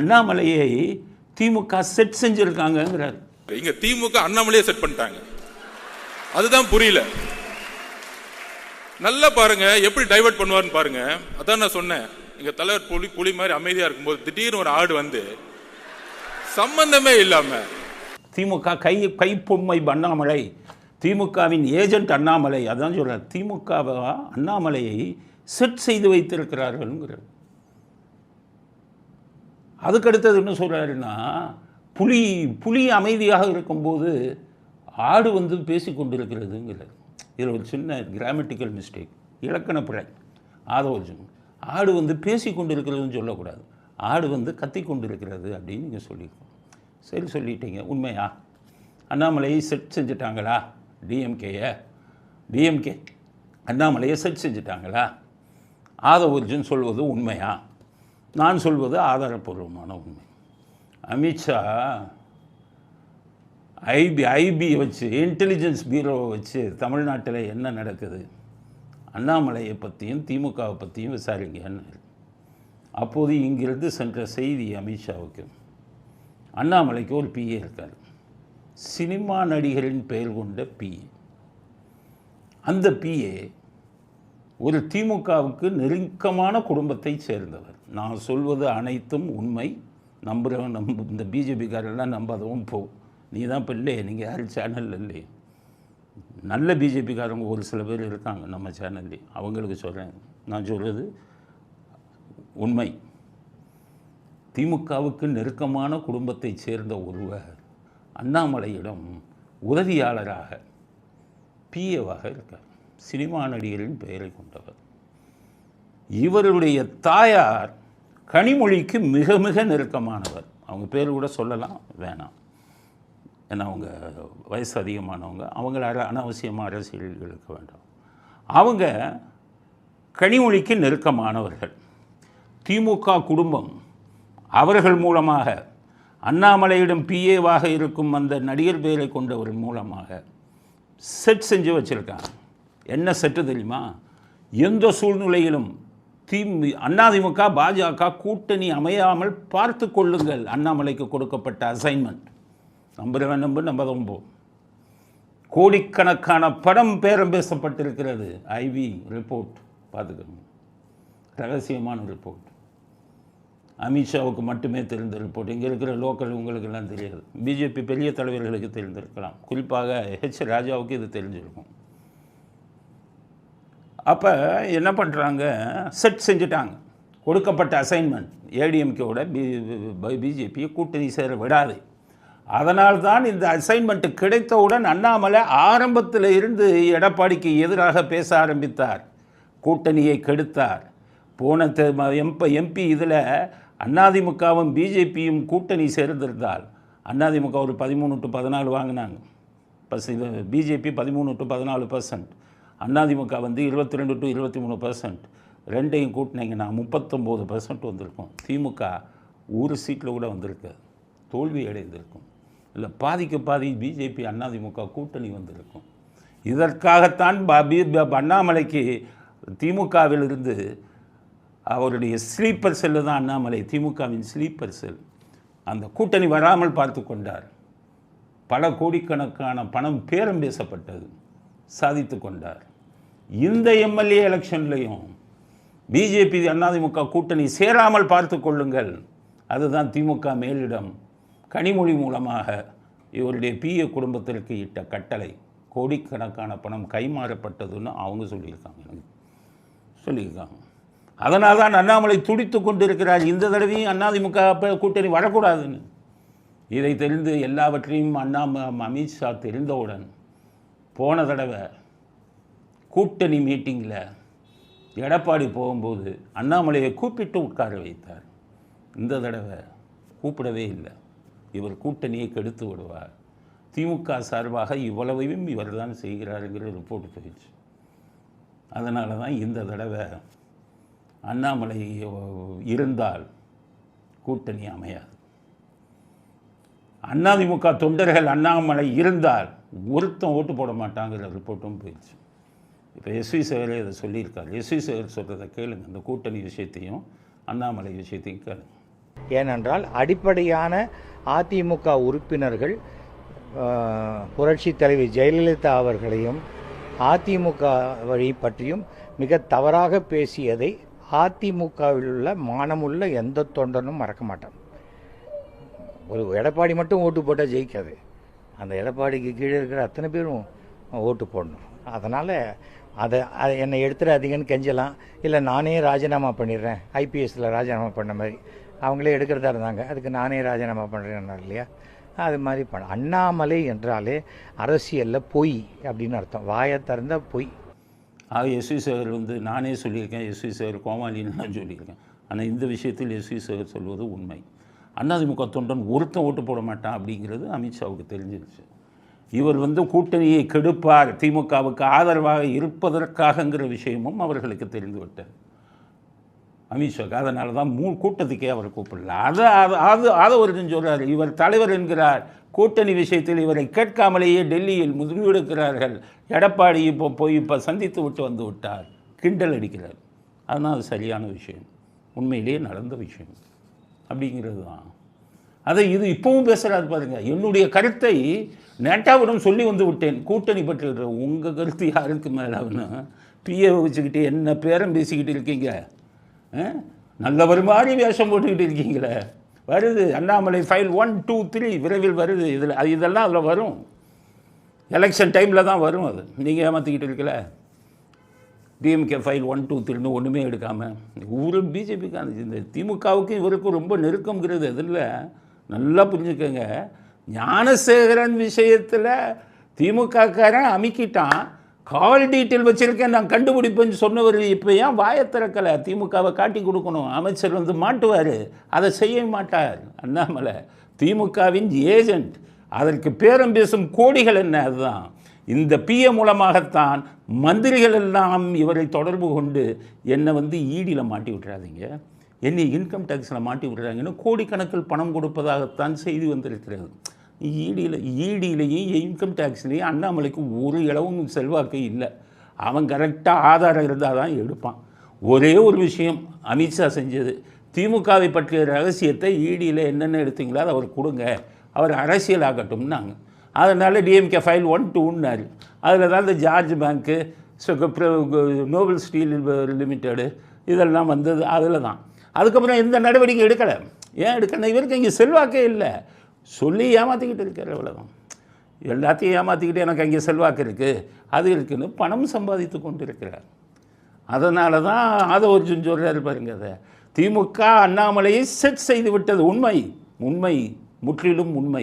அண்ணாமலையை திமுக செட் செஞ்சிருக்காங்கங்கிறார். இங்க திமுக அண்ணாமலையே செட் பண்ணிட்டாங்க. அதுதான் புரியல. நல்லா பாருங்க எப்படி டைவர்ட் பண்ணுவாருன்னு பாருங்க. அதான் நான் சொன்னேன். எங்க தலைவர் புலி புலி மாதிரி அமைதியா இருக்கும்போது திடீர்னு ஒரு ஆடு வந்து சம்பந்தமே இல்லாம திமுக கை கைப்பொம்மை அண்ணாமலை திமுகவின் ஏஜென்ட் அண்ணாமலை அதான் சொல்றார் திமுக அண்ணாமலையை செட் செய்து வைத்திருக்கிறார்கள்ங்கிறார். அதுக்கடுத்தது என்ன சொல்கிறாருன்னா புலி புலி அமைதியாக இருக்கும்போது ஆடு வந்து பேசி கொண்டிருக்கிறதுங்கிறார் இதில் ஒரு சின்ன கிராமட்டிக்கல் மிஸ்டேக் இலக்கண பிழை. ஆதோஜன் ஆடு வந்து பேசி கொண்டிருக்கிறதுன்னு சொல்லக்கூடாது. ஆடு வந்து கத்தி கொண்டிருக்கிறது அப்படின்னு நீங்கள் சொல்லியிருக்கோம் சரி சொல்லிட்டீங்க உண்மையா? அண்ணாமலையை செட் செஞ்சுட்டாங்களா? டிஎம்கேயை டிஎம்கே அண்ணாமலையை செட் செஞ்சுட்டாங்களா? ஆதவர்ஜுன் சொல்வது உண்மையா? நான் சொல்வது ஆதாரப்பூர்வமான உண்மை. அமித்ஷா ஐபி ஐபி வச்சு இன்டெலிஜென்ஸ் பீரோவை வச்சு தமிழ்நாட்டில் என்ன நடக்குது? அண்ணாமலையை பற்றியும் திமுகவை பற்றியும் விசாரிங்கன்னு அப்போது இங்கிருந்து சென்ற செய்தி அமித்ஷாவுக்கு. அண்ணாமலைக்கு ஒரு பிஏ இருக்கார். சினிமா நடிகரின் பெயர் கொண்ட பிஏ அந்த பிஏ ஒரு திமுகவுக்கு நெருக்கமான குடும்பத்தை சேர்ந்தவர். நான் சொல்வது அனைத்தும் உண்மை. நம்புகிறவன் நம்ப இந்த பிஜேபிக்காரெல்லாம் நம்பாதவும் போ. நீ தான் இப்போ இல்லையே நீங்கள் யாரும் சேனல் இல்லையே. நல்ல பிஜேபிக்காரங்க ஒரு சில பேர் இருக்காங்க நம்ம சேனல்லே அவங்களுக்கு சொல்கிறேன் நான் சொல்கிறது உண்மை. திமுகவுக்கு நெருக்கமான குடும்பத்தைச் சேர்ந்த ஒருவர் அண்ணாமலையிடம் உதவியாளராக பிஏவாக இருக்கார். சினிமா நடிகரின் பெயரை கொண்டவர். இவருடைய தாயார் கனிமொழிக்கு மிக மிக நெருக்கமானவர். அவங்க பேர் கூட சொல்லலாம் வேணாம். ஏன்னா அவங்க வயசு அதிகமானவங்க. அவங்கள அனாவசியமாக அரசியலில் இருக்க வேண்டாம். அவங்க கனிமொழிக்கு நெருக்கமானவர்கள். திமுக குடும்பம். அவர்கள் மூலமாக அண்ணாமலையிடம் பிஏவாக இருக்கும் அந்த நடிகர் பெயரை கொண்டவர் மூலமாக செட் செஞ்சு வச்சுருக்காங்க. என்ன செட்டு தெரியுமா? எந்த சூழ்நிலையிலும் திமு அதிமுக பாஜக கூட்டணி அமையாமல் பார்த்து கொள்ளுங்கள். அண்ணாமலைக்கு கொடுக்கப்பட்ட அசைன்மெண்ட் நம்புறவன் நம்பு நம்ப போ. கோடிக்கணக்கான படம் பேரம் பேசப்பட்டிருக்கிறது. ஐவி ரிப்போர்ட் பார்த்துக்கணும் ரகசியமான ரிப்போர்ட் அமித்ஷாவுக்கு மட்டுமே தெரிந்த ரிப்போர்ட் இங்கே இருக்கிற லோக்கல் உங்களுக்கெல்லாம் தெரியாது. பிஜேபி பெரிய தலைவர்களுக்கு தெரிந்திருக்கலாம். குறிப்பாக ஹெச் ராஜாவுக்கு இது தெரிஞ்சிருக்கும். அப்போ என்ன பண்ணுறாங்க செட் செஞ்சுட்டாங்க. கொடுக்கப்பட்ட அசைன்மெண்ட் ஏடிஎம்கேவோட பி பிஜேபியை கூட்டணி சேர விடாது. அதனால்தான் இந்த அசைன்மெண்ட் கிடைத்தவுடன் அண்ணாமலை ஆரம்பத்தில் இருந்து எடப்பாடிக்கு எதிராக பேச ஆரம்பித்தார். கூட்டணியை கெடுத்தார். போன எம்ப எம்பி இதில் அதிமுகவும் பிஜேபியும் கூட்டணி சேர்ந்திருந்தால் அதிமுக ஒரு பதிமூணு டு பதினாலு வாங்கினாங்க. பஸ் இது பிஜேபி பதிமூணு டு பதினாலு பர்சன்ட் அதிமுக வந்து இருபத்தி ரெண்டு டு இருபத்தி மூணு பர்சன்ட் ரெண்டையும் கூட்டினீங்கன்னா முப்பத்தொம்போது பர்சன்ட் வந்திருக்கும். திமுக ஒரு சீட்டில் கூட வந்திருக்காது தோல்வி அடைந்திருக்கும். இல்லை பாதிக்கு பாதி பிஜேபி அதிமுக கூட்டணி வந்திருக்கும். இதற்காகத்தான் ப- பி- அண்ணாமலைக்கு திமுகவிலிருந்து அவருடைய ஸ்லீப்பர் செல்லு தான் அண்ணாமலை. திமுகவின் ஸ்லீப்பர் செல் அந்த கூட்டணி வராமல் பார்த்து கொண்டார். பல கோடிக்கணக்கான பணம் பேரம் பேசப்பட்டது. சாதித்து கொண்டார். இந்த எம்எல்ஏ எலெக்ஷன்லையும் பிஜேபி அதிமுக கூட்டணி சேராமல் பார்த்து கொள்ளுங்கள். அதுதான் திமுக மேலிடம். கனிமொழி மூலமாக இவருடைய பிஏ குடும்பத்திற்கு இட்ட கட்டளை. கோடிக்கணக்கான பணம் கைமாறப்பட்டதுன்னு அவங்க சொல்லியிருக்காங்க. எனக்கு சொல்லியிருக்காங்க. அதனால் தான் அண்ணாமலை துடித்து கொண்டிருக்கிறார். இந்த தடவையும் அதிமுக கூட்டணி வரக்கூடாதுன்னு. இதை தெரிந்து எல்லாவற்றையும் அண்ணா ம- அமித்ஷா தெரிந்தவுடன் போன தடவை கூட்டணி மீட்டிங்கில் எடப்பாடி போகும்போது அண்ணாமலையை கூப்பிட்டு உட்கார வைத்தார். இந்த தடவை கூப்பிடவே இல்லை. இவர் கூட்டணியை கெடுத்து விடுவார். திமுக சார்பாக இவ்வளவையும் இவர் தான் செய்கிறாருங்கிற ரிப்போர்ட் போயிடுச்சு. அதனால தான் இந்த தடவை அண்ணாமலை இருந்தால் கூட்டணி அமையாது. அதிமுக தொண்டர்கள் அண்ணாமலை இருந்தால் ஒருத்தன் ஓட்டு போட மாட்டாங்கிற ரிப்போர்ட்டும் போயிடுச்சு. இப்போ எஸ்வி சேகரே அதை சொல்லியிருக்காரு. எஸ்வி சேகர் சொல்கிறத கேளுங்க. அந்த கூட்டணி விஷயத்தையும் அண்ணாமலை விஷயத்தையும் கேளுங்க. ஏனென்றால் அடிப்படையான அதிமுக உறுப்பினர்கள் புரட்சி தலைவி ஜெயலலிதா அவர்களையும் அதிமுக வழி பற்றியும் மிக தவறாக பேசியதை அதிமுகவில் உள்ள மானமுள்ள எந்த தொண்டனும் மறக்க மாட்டான். ஒரு எடப்பாடி மட்டும் ஓட்டு போட்டால் ஜெயிக்காது. அந்த எடப்பாடிக்கு கீழே இருக்கிற அத்தனை பேரும் ஓட்டு போடணும். அதனால் அதை அதை என்னை எடுத்துடாதீங்கன்னு கெஞ்சலாம். இல்லை நானே ராஜினாமா பண்ணிடுறேன். ஐபிஎஸ்சில் ராஜினாமா பண்ண மாதிரி. அவங்களே எடுக்கிறதா இருந்தாங்க. அதுக்கு நானே ராஜினாமா பண்ணுறேன் இல்லையா? அது மாதிரி பண்ண அண்ணாமலை என்றாலே அரசியலில் பொய் அப்படின்னு அர்த்தம். வாயை திறந்த பொய். ஆக எஸ்வி சேகர் வந்து நானே சொல்லியிருக்கேன். எஸ்வி சேகர் கோமாளின்னு நான் சொல்லியிருக்கேன். ஆனால் இந்த விஷயத்தில் எஸ்வி சேகர் சொல்வது உண்மை. அதிமுக தொண்டன் ஒருத்தன் ஓட்டு போட மாட்டான் அப்படிங்கிறது அமித்ஷாவுக்கு தெரிஞ்சிருச்சு. இவர் வந்து கூட்டணியை கெடுப்பார் திமுகவுக்கு ஆதரவாக இருப்பதற்காகங்கிற விஷயமும் அவர்களுக்கு தெரிந்துவிட்டது. அமித்ஷாக்கு அதனால தான் மூ கூட்டத்துக்கே அவர் கூப்பிடல. அதை அது அது அதை ஒருத்தன் சொல்கிறார் இவர் தலைவர் என்கிறார். கூட்டணி விஷயத்தில் இவரை கேட்காமலேயே டெல்லியில் முடிவெடுக்கிறார்கள் எடப்பாடி இப்போ போய் இப்போ சந்தித்து விட்டு வந்து விட்டார். கிண்டல் அடிக்கிறார். அதனால் அது சரியான விஷயம். உண்மையிலேயே நடந்த விஷயம். அப்படிங்கிறது தான். அதை இது இப்பவும் பேசுகிறாரு பாருங்க. என்னுடைய கருத்தை நேட்டாவிடம் சொல்லி வந்து விட்டேன். கூட்டணி பற்றி உங்கள் கருத்து யாருக்கு மேலாகனு பிஏ வச்சுக்கிட்டு என்ன பேரம் பேசிக்கிட்டு இருக்கீங்க? ஆ? நல்லவர் மாதிரி வேஷம் போட்டுக்கிட்டு இருக்கீங்களே. வருது. Annamalai file one two three விரைவில் வருது. இதில் அது இதெல்லாம் அதில் வரும். எலெக்ஷன் டைமில் தான் வரும் அது. நீங்கள் ஏமாற்றிக்கிட்டு இருக்கல டிஎம்கே ஃபைல் ஒன் டூ த்ரீன்னு ஒன்றுமே எடுக்காமல் ஊர் பிஜேபிக்கான இந்த திமுகவுக்கும் இவருக்கும் ரொம்ப நெருக்கம்ங்கிறது இதில் நல்லா புரிஞ்சுக்கோங்க. ஞானசேகரன் விஷயத்தில் திமுகக்காரன் அமுக்கிட்டான். கால் டீட்டெயில் வச்சுருக்கேன் நான் கண்டுபிடிப்பேன்னு சொன்னவர் இப்போ ஏன் வாயை திறக்கலை? திமுகவை காட்டி கொடுக்கணும். அமைச்சர் வந்து மாட்டுவார். அதை செய்ய மாட்டார். அண்ணாமலை திமுகவின் ஏஜெண்ட் அதற்கு பேரம் பேசும் கோடிகள் என்ன அதுதான். இந்த பிஏ மூலமாகத்தான் மந்திரிகள் எல்லாம் இவரை தொடர்பு கொண்டு என்னை வந்து ஈடியில் மாட்டி விட்டுறாதீங்க. என்னை இன்கம் டேக்ஸில் மாட்டி விடுறாங்கன்னு கோடிக்கணக்கில் பணம் கொடுப்பதாகத்தான் செய்தி வந்திருக்கிறது. ஈடியில் ஈடியிலையும் இன்கம் டேக்ஸ்லேயும் அண்ணாமலைக்கு ஒரு இளவும் செல்வாக்கு இல்லை. அவன் கரெக்டாக ஆதாரம் இருந்தால் தான் எடுப்பான். ஒரே ஒரு விஷயம் அமித்ஷா செஞ்சது. திமுகவை பற்றிய ரகசியத்தை ஈடியில் என்னென்ன எடுத்தீங்களோ அதை அவர் கொடுங்க. அவர் அரசியலாகட்டும்னாங்க அதனால் டிஎம்கே ஃபைல் ஒன் டூன்னாரு அதில் தான் இந்த George bank Nobel steel limited இதெல்லாம் வந்தது. அதில் தான். அதுக்கப்புறம் எந்த நடவடிக்கை எடுக்கலை. ஏன் எடுக்கணும் இவருக்கு இங்கே செல்வாக்கே இல்லை. சொல்லி ஏமாற்றிக்கிட்டு இருக்கிற உலகம் எல்லாத்தையும் ஏமாற்றிக்கிட்டு எனக்கு அங்கே செல்வாக்கு இருக்குது அது இருக்குன்னு பணம் சம்பாதித்து கொண்டு இருக்கிறார் அதனால தான் அதை ஒரு சொல்கிறார் பாருங்க அதை. திமுக அண்ணாமலையை செட் செய்து விட்டது உண்மை. உண்மை. முற்றிலும் உண்மை.